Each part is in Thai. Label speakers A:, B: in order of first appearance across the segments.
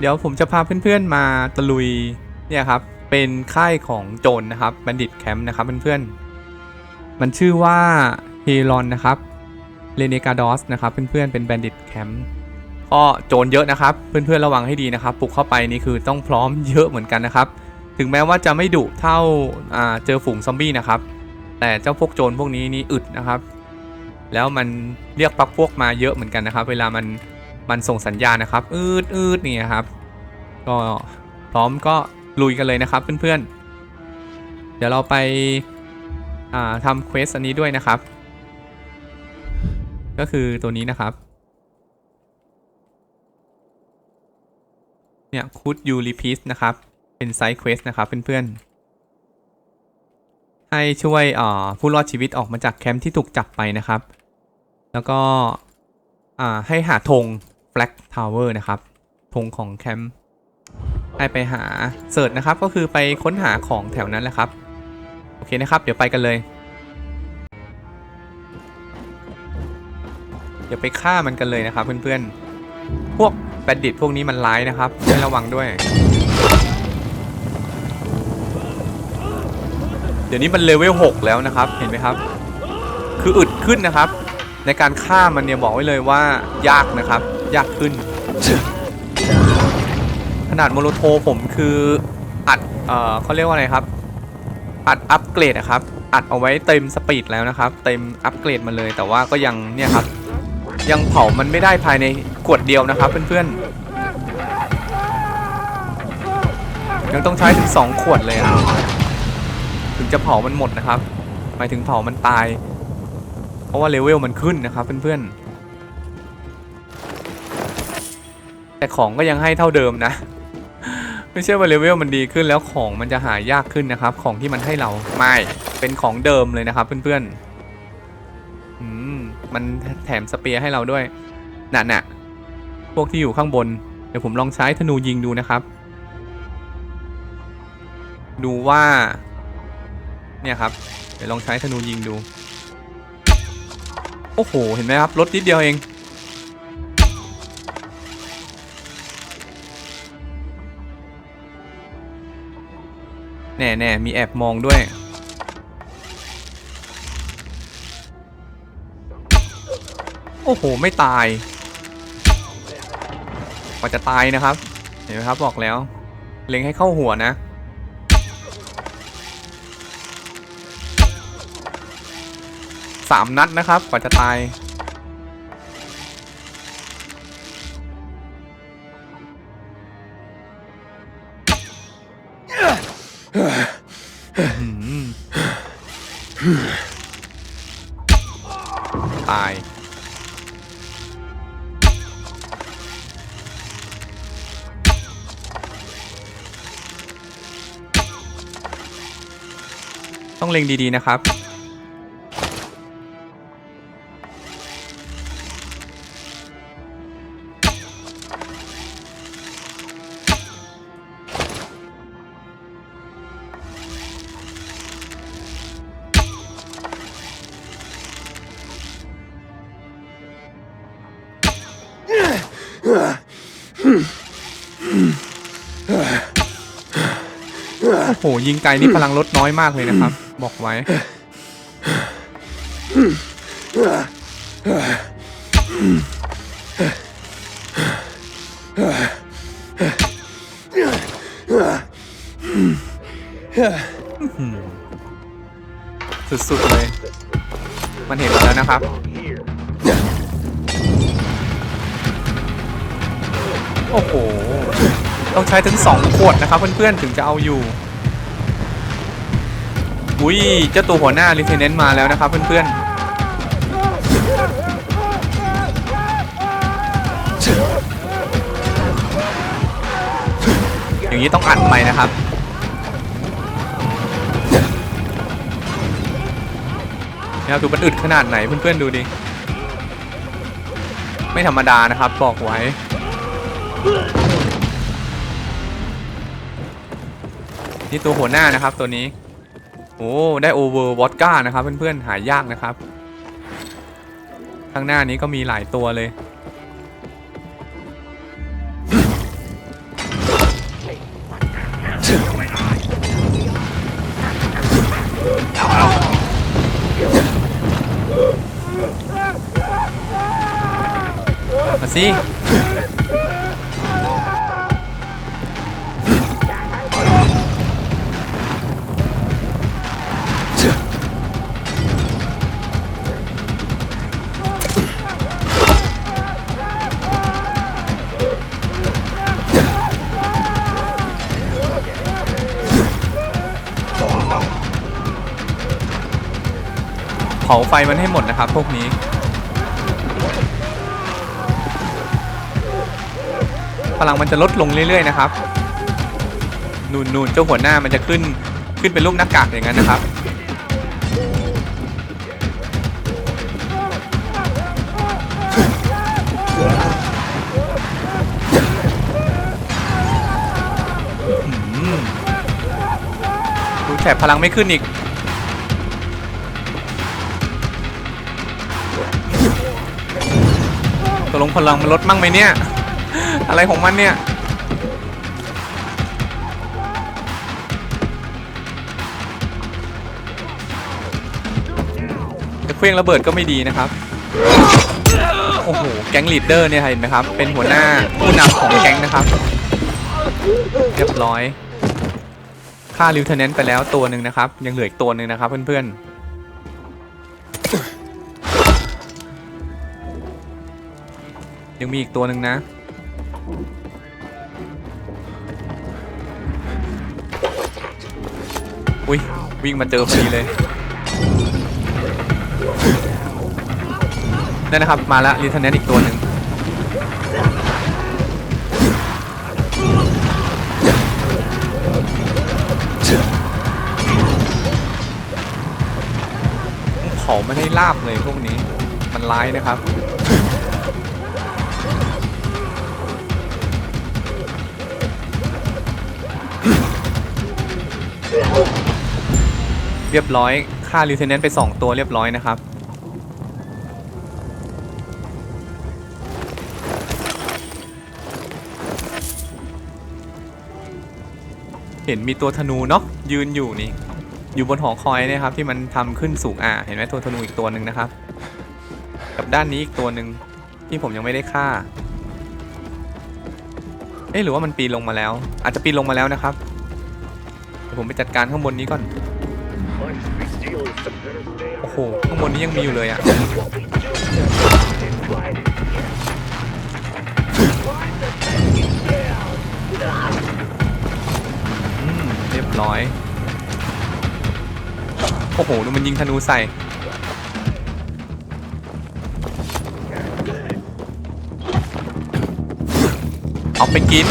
A: เดี๋ยวผมจะพาเพื่อนๆมาตะลุยเนี่ยครับเป็นค่ายของโจรนะครับบัณฑิตแคมป์นะครับเพื่อนๆมันชื่อว่าเฮรอนนะครับเรเนกาดอสนะครับเพื่อนๆเป็นบัณฑิตแคมป์ก็โจรเยอะนะครับ เพื่อนๆระวังให้ดีนะครับปลุกเข้าไปนี่คือต้องพร้อมเยอะเหมือนกันนะครับ ถึงแม้ว่าจะไม่ดุเท่าอ่าเจอฝูงซอมบี้นะครับ แต่เจ้าพวกโจรพวกนี้นี่อึดนะครับ แล้วมันเรียกปักพวกมาเยอะเหมือนกันนะครับ เวลามันมันส่งสัญญาณนะครับ อืดอืดนี่ครับ ก็พร้อมก็ลุยกันเลยนะครับเพื่อนๆ เดี๋ยวเราไปาทำเควสอันนี้ด้วยนะครับ ก็คือตัวนี้นะครับ เนี่ยคูดยูรีพีสนะครับ เป็นไซด์เควสนะครับเพื่อนๆ ให้ช่วยผู้รอดชีวิตออกมาจากแคมป์ที่ถูกจับไปนะครับ แล้วก็ให้หาธง Flag Tower นะครับธงของแคมป์ ให้ไปหาเสิร์ชนะครับ ก็คือไปค้นหาของแถวนั้นแหละครับ โอเคนะครับ เดี๋ยวไปกันเลย เดี๋ยวไปฆ่ามันกันเลยนะครับ เพื่อนๆ พวกแบดดิตพวกนี้มันร้ายนะครับให้ระวังด้วย เดี๋ยวนี้มันเลเวล6แล้วนะครับ เห็นไหมครับ คืออึดขึ้นนะครับ ในการฆ่ามันเนี่ยบอกไว้เลยว่ายากนะครับ ยากขึ้น ขนาดโมโลโทผมคืออัดเอ่อเขาเรียกว่าอะไรครับ อัดอัปเกรดนะครับ อัดเอาไว้เต็มสปีดแล้วนะครับ เต็มอัปเกรดมาเลย แต่ว่าก็ยังเนี่ยครับ ยังเผามันไม่ได้ภายในขวดเดียวนะครับเพื่อนๆ ยังต้องใช้ถึง 2 ขวดเลยอะถึงจะเผามันหมดนะครับ หมายถึงเผามันตาย เพราะว่าเลเวลมันขึ้นนะครับเพื่อนๆ แต่ของก็ยังให้เท่าเดิมนะ ไม่ใช่ว่าเลเวลมันดีขึ้นแล้วของมันจะหายากขึ้นนะครับ ของที่มันให้เราไม่เป็นของเดิมเลยนะครับเพื่อนๆอืมมันแถมสเปียร์ให้เราด้วยน่ะน่ะพวกที่อยู่ข้างบน เดี๋ยวผมลองใช้ธนูยิงดูนะครับ ดูว่า เนี่ยครับ เดี๋ยวลองใช้ธนูยิงดู โอ้โห เห็นไหมครับลดนิดเดียวเอง แน่แน่มีแอบมองด้วย โอ้โห ไม่ตายกว่าจะตายนะครับ เห็นไหมครับบอกแล้ว เล็งให้เข้าหัวนะ สามนัดนะครับ กว่าจะตาย ตาย ต้องเล็งดีๆนะครับ โอ้โหยิงไกลนี่พลังลดน้อยมากเลยนะครับ บอกไว้ สุดๆเลย มันเห็นเราแล้วนะครับโอ้โห ต้องใช้ถึง 2 ขวดนะครับเพื่อนๆ ถึงจะเอาอยู่ อุ้ยเจ้าตัวหัวหน้าลิเทเนนต์มาแล้วนะครับเพื่อนๆ อย่างนี้ต้องอัดใหม่นะครับเนี่ยดูมันอึดขนาดไหนเพื่อนๆดูดิ ไม่ธรรมดานะครับบอกไว้นี่ตัวหัวหน้านะครับตัวนี้ โอ้ได้โอเวอร์วอตก้านะครับเพื่อนๆหายากนะครับ ข้างหน้านี้ก็มีหลายตัวเลย มาสิาไฟมันให้หมดนะครับพวกนี้ พลังมันจะลดลงเรื่อยๆนะครับนูนนูนเจ้าหัวหน้ามันจะขึ้นขึ้นเป็นรูปหน้ากากอย่างนั้นนะครับ ดูแถบพลังไม่ขึ้นอีก ตกลงพลังมันลดมั่งไหมเนี่ย อะไรของมันเนี่ยจะเคลื่องระเบิดก็ไม่ดีนะครับ โอ้โห แก๊งลีดเดอร์เนี่ยเห็นไหมครับ เป็นหัวหน้าผู้นำของแก๊งนะครับ เรียบร้อย ฆ่าลิวเทนเนนต์ไปแล้วตัวหนึ่งนะครับ ยังเหลืออีกตัวหนึ่งนะครับเพื่อนๆ ยังมีอีกตัวหนึ่งนะ อุ้ย วิ่งมาเจอพอดีเลย นั่นนะครับ มาแล้วลิวเทนเนตอีกตัวหนึ่งเผาไม่ได้ลาบเลยพวกนี้ มันร้ายนะครับ เรียบร้อยฆ่าลิวเทนเนนไป 2 ตัวเรียบร้อยนะครับ เห็นมีตัวธนูเนาะยืนอยู่นี่ อยู่บนหอคอยนี่ยครับ ที่มันทำขึ้นสูงอ่าเห็นไหมตัวธนูอีกตัวหนึ่งนะครับ กับด้านนี้อีกตัวหนึ่งที่ผมยังไม่ได้ฆ่า เอ๊ะหรือว่ามันปีนลงมาแล้ว อาจจะปีนลงมาแล้วนะครับเดี๋ยวผมไปจัดการข้างบนนี้ก่อน โอ้โห ข้างบนนี้ยังมีอยู่เลยอะ่ะอืมเรียบร้อย โอ้โห ดูมันยิงธนูใส่ เอาไปกิน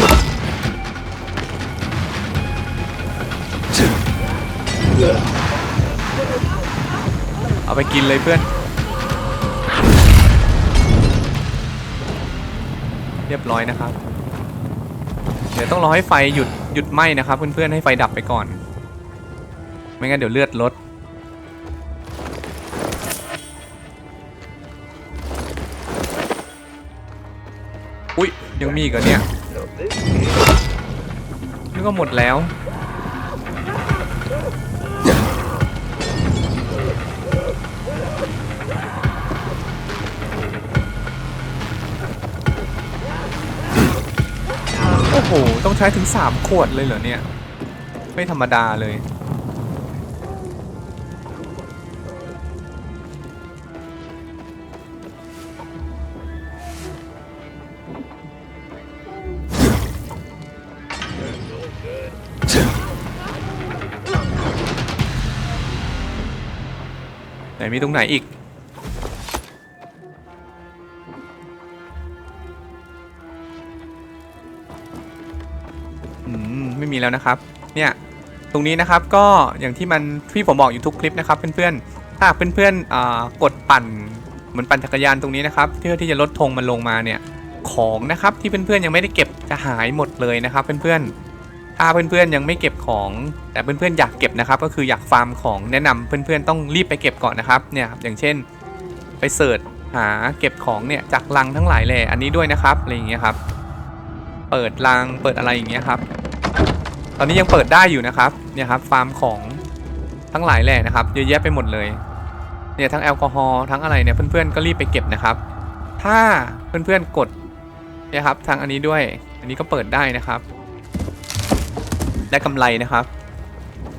A: เอ ไปกินเลยเพื่อน เรียบร้อยนะครับ เดี๋ยวต้องรอให้ไฟหยุดหยุดไหม้นะครับ เพื่อนๆให้ไฟดับไปก่อน ไม่งั้นเดี๋ยวเลือดลดอุ๊ยยังมีอีกเหรอเนี่ยนี่ก็หมดแล้ว โอ้โหต้องใช้ถึง 3 ขวดเลยเหรอเนี่ย ไม่ธรรมดาเลย ไหนมีตรงไหนอีก ไม่มีแล้วนะครับ เนี่ยตรงนี้นะครับก็อย่างที่มันที่ผมบอกอยู่ทุกคลิปนะครับเพื่อนๆถ้าเพื่อนๆกดปั่นเหมือนปั่นจักรยานตรงนี้นะครับเพื่อที่จะลดธงมันลงมาเนี่ยของนะครับที่เพื่อนๆยังไม่ได้เก็บจะหายหมดเลยนะครับเพื่อนๆถ้าเพื่อนๆยังไม่เก็บของ แต่เพื่อนๆอยากเก็บนะครับ ก็คืออยากฟาร์มของแนะนำเพื่อนๆต้องรีบไปเก็บก่อนนะครับเนี่ยอย่างเช่น ไปเสิร์ชหาเก็บของเนี่ยจากลังทั้งหลายแหล่อันนี้ด้วยนะครับอะไรอย่างเงี้ยครับ เปิดลังเปิดอะไรอย่างเงี้ยครับ ตอนนี้ยังเปิดได้อยู่นะครับเนี่ยครับฟาร์มของทั้งหลายแหล่นะครับเยอะแยะไปหมดเลยเนี่ยทั้งแอลกอฮอล์ทั้งอะไรเนี่ยเพื่อนๆก็รีบไปเก็บนะครับ ถ้าเพื่อนๆกดเนี่ยครับทางอันนี้ด้วย อันนี้ก็เปิดได้นะครับ ได้กำไรนะครับ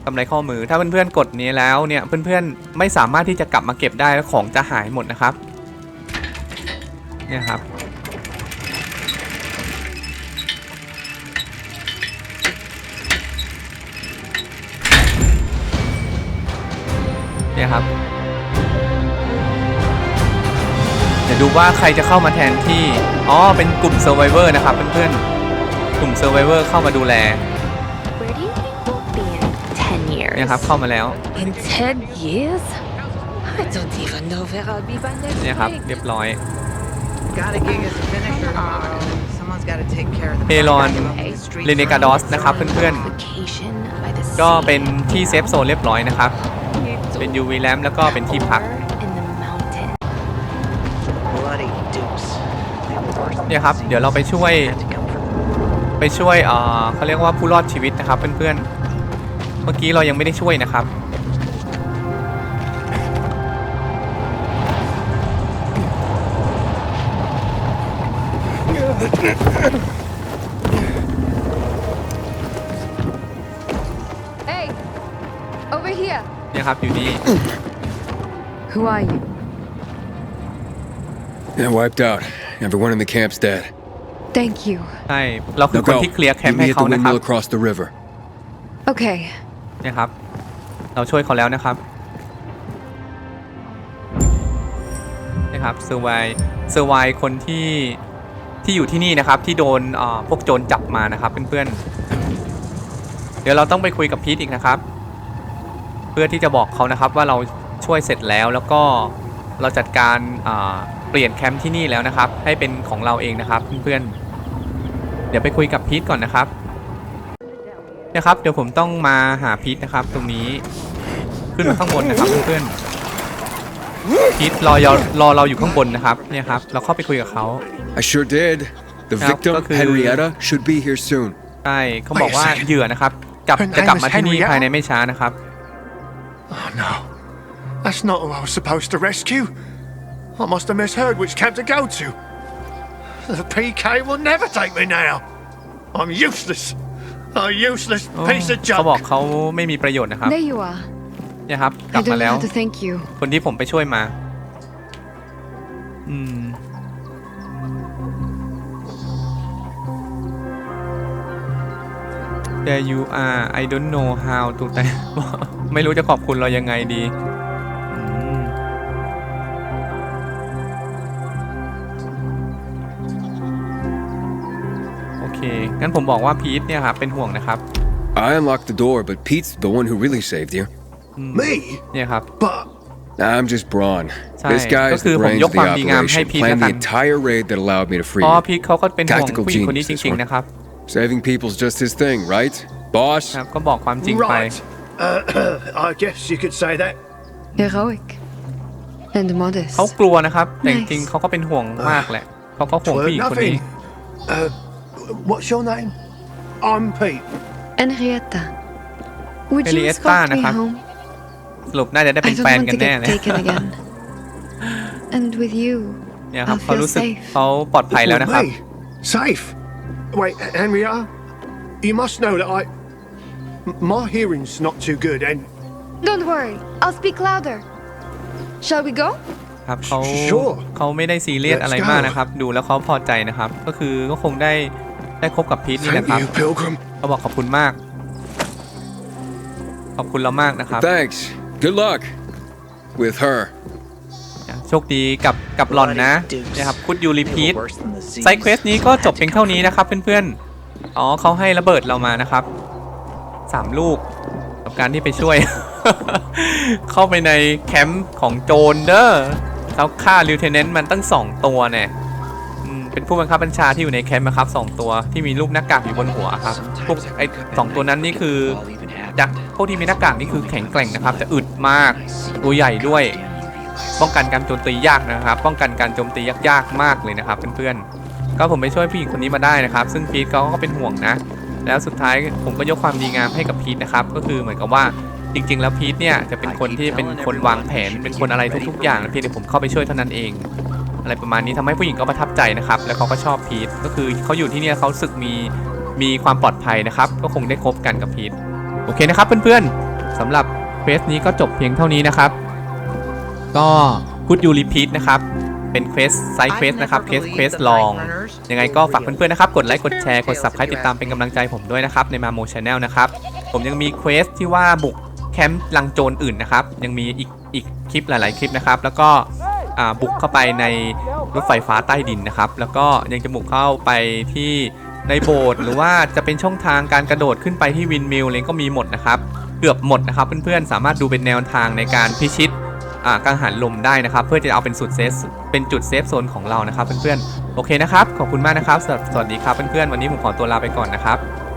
A: กำไรข้อมือถ้าเพื่อนๆกดนี้แล้วเนี่ยเพื่อนๆไม่สามารถที่จะกลับมาเก็บได้แล้วของจะหายหมดนะครับเนี่ยครับ นี่ยครับ เดี๋ยวดูว่าใครจะเข้ามาแทนที่ อ๋อ เป็นกลุ่ม Survivor นะครับเพื่อนๆ กลุ่ม Survivor เข้ามาดูแล
B: Where do you think we'll be in 10 years?
A: เนี่ยครับเข้ามาแล้ว
B: In 10 years? I don't even know where I'll be by next
A: เนี่ยครับ
B: week.
A: เรียบร้อย
C: Got a gig as a finisher tomorrow. Someone's got to take care of the
A: เฮลอน
C: the streets
A: เรเนกาดอสนะครับเพื่อน
B: Vacation by the
A: ๆ ก็
B: sea.
A: เป็นที่เซฟโซนเรียบร้อยนะครับ
B: It's
A: เป็น UV lamp แล้วก็เป็นที่พัก
B: over in the mountain.
C: bloody dukes. They were worse than
A: เนี่ยครับ เดี๋ยวเราไปช่วย
C: had to come from
A: ไปช่วยเอ่อเขาเรียกว่าผู้รอดชีวิตนะครับ เพื่อนๆ เมื่อกี้เรายังไม่ได้ช่วยนะครับ
D: Hey! Over here!
A: เนี่ยครับอยู่นี่
D: Who are you?
E: Yeah, wiped out. Everyone in the camp's dead.
D: Thank you.
A: ใช่เราคือ
E: Now
A: คน
E: go.
A: ที่เคลียร์แคม
E: Meet
A: ป์ให้
E: me at
A: เขา
E: the
A: นะครับ
E: windmill across the river.
D: Okay.
A: เนี่ยครับ เราช่วยเขาแล้วนะครับนะครับเซอร์ไวเซอร์ไวคนที่ที่อยู่ที่นี่นะครับที่โดนเอ่อพวกโจรจับมานะครับเพื่อนๆเดี๋ยวเราต้องไปคุยกับพีทอีกนะครับ เพื่อที่จะบอกเขานะครับว่าเราช่วยเสร็จแล้วแล้วก็เราจัดการอ่าเปลี่ยนแคมป์ที่นี่แล้วนะครับ ให้เป็นของเราเองนะครับเพื่อนๆเดี๋ยวไปคุยกับพีทก่อนนะครับนะครับ เดี๋ยวผมต้องมาหาพีทนะครับ ตรงนี้ขึ้นมาข้างบนนะครับเพื่อนๆพีทรอเรารอเราอยู่ข้างบนนะครับเนี่ยครับเราเข้าไปคุยกับเขา
E: I sure did. The
A: Now,
E: victim,
A: okay.
E: Henrietta, should be here soon.
A: ใช่เขาบอกว่า
F: Wait a second.
A: เหยื่อนะครับกลับ
F: Her name
A: จะกลับมา
F: is
A: ที่นี่
F: Henrietta?
A: ภายในไม่ช้านะครับ
F: Oh no. That's not who I was supposed to rescue. I must have misheard which camp to go to. The PK will never take me now. I'm useless. A useless
A: โอ้
F: piece of
A: เขาบอก
F: junk.
A: เขาไม่มีประโยชน์นะครับ
D: There you are.
A: เนี่ยครับกลั
D: I
A: บมา
D: don't
A: แล้
D: know
A: ว
D: how to thank you.
A: คนที่ผมไปช่วยมา อืม There you are I don't know how to แต่ไม่รู้จะขอบคุณเรายังไงดีอืมโอเค งั้นผมบอกว่าพีทเนี่ยครับ เป็นห่วงนะครับ
E: I unlocked the door, but Pete's the one who really saved you.
F: Me?
A: เนี่ยครับ
F: But
E: I'm just Braun.
A: Sorry,
E: This guy is
A: ก็คือ
E: the
A: ผม
E: brains
A: ย
E: of
A: ก
E: the
A: ความดีงามให้
E: operation,
A: พีทแล้ว
E: planned
A: กั
E: the
A: น
E: entire raid that allowed me to
A: เพ
E: free
A: ราะ
E: you.
A: พีทเขาก็เป็นห่วง
E: Tactical
A: ผู้หญิงคนนี้
E: genius,
A: จริง
E: this
A: ๆ
E: one.
A: นะครับ
E: Saving people's just his thing, right? Boss?
A: ครับ ก็บอกความจริงไป
F: right. Uh, I guess you could say that.
D: Heroic. And modest.
A: เขากลัวนะครับ แต่จ
D: Nice
A: ริงๆเขาก็เป็นห่วงมากแหละ เขาก็ห่วง
F: Well,
A: ผู้หญิงคนนี้
F: nothing. Uh, what's your name? I'm Pete.
D: Henrietta. Would you
A: Henrietta
D: escort me
A: นะครับ
D: home?
A: สรุปน่าจะได้เป็
D: I
A: น
D: don't
A: แฟน
D: want
A: กัน
D: to
A: แน่
D: get
A: เลย
D: taken again. and with you,
A: เนี่ยครับ
D: I'll
A: เขา
D: feel
A: รู้สึก
D: safe.
A: เขาปลอดภัยแล้วนะครับ
F: Me? Safe? Wait, Henrietta? You must know that I. M- My hearing's not too good, and
D: don't worry. I'll speak louder. Shall we go?
A: ครับเขา
F: Sure
A: เขาไม่ได้ซีเรียส
F: Let's
A: อะไร
F: go
A: มากนะครับ ดูแล้วเขาพอใจนะครับ ก็คือก็คงได้ได้คบกับพีทนี่แห
F: thank
A: ละครับ
F: you, Pilgrim.
A: เขาบอกขอบคุณมาก ขอบคุณเรามากนะครับ
E: Thanks. Good luck. With her.
A: โชคดีกับกับหลอนนะนะครับคุดยูรีพีทไซเควสนี้ก็จบเพียงเท่านี้นะครับเพื่อนๆอ๋อเขาให้ระเบิดเรามานะครับสามลูกกับการที่ไปช่วย เข้าไปในแคมป์ของโจรเด้อเขาฆ่าลิวเทนเนนต์มันตั้งสองตัวเนี่ยเป็นผู้บังคับบัญชาที่อยู่ในแคมป์นะครับสองตัวที่มีรูปหน้ากากอยู่บนหัวครับพวกไอ้สองตัวนั้นนี่คือจากพวกที่มีหน้ากากนี่คือแข็งแกร่งนะครับแต่อึดมากตัวใหญ่ด้วย ป้องกันการโจมตียากนะครับ ป้องกันการโจมตียากๆมากเลยนะครับเพื่อนๆก็ผมไปช่วยผู้หญิงคนนี้มาได้นะครับ ซึ่งพีทเขาก็เป็นห่วงนะ แล้วสุดท้ายผมก็ยกความดีงามให้กับพีทนะครับก็คือเหมือนกับว่าจริงๆ แล้วพีทเนี่ยจะเป็นคนที่เป็นคนวางแผนเป็นคนอะไรทุกๆ อย่างเพียงแต่ผมเข้าไปช่วยเท่านั้นเอง อะไรประมาณนี้ทำให้ผู้หญิงก็ประทับใจนะครับ แล้วเขาก็ชอบพีทก็คือเขาอยู่ที่เนี่ยเขาสึกมีมีความปลอดภัยนะครับ ก็คงได้คบกันกับพีทโอเคนะครับเพื่อนๆสำหรับเฟสนี้ก็จบเพียงเท่านี้นะครับ ก็พูดยูรีพีทนะครับ เป็นเควสไซเควสนะครับเควสเควสลอง ยังไงก็ฝากเพื่อนๆนะครับ กดไลค์กดแชร์กด subscribe ติดตามเป็นกำลังใจผมด้วยนะครับ ในมาโมชาแนลนะครับ ผมยังมีเควสที่ว่าบุกแคมป์ลังโจรอื่นนะครับ ยังมีอีกอีกคลิปหลาย ๆ คลิปนะครับ แล้วก็บุกเข้าไปในรถไฟฟ้าใต้ดินนะครับ แล้วก็ยังจะบุกเข้าไปที่ในโบสถ์หรือว่าจะเป็นช่องทางการกระโดดขึ้นไปที่วินมิลเลยก็มีหมดนะครับ เกือบหมดนะครับ เพื่อนๆสามารถดูเป็นแนวทางในการพิชิต กังหันลมได้นะครับ เพื่อจะเอาเป็นสุดเซฟเป็นจุดเซฟโซนของเรานะครับเพื่อนๆโอเคนะครับขอบคุณมากนะครับสวัสสวัสดีครับเพื่อนๆวันนี้ผมขอตัวลาไปก่อนนะครับ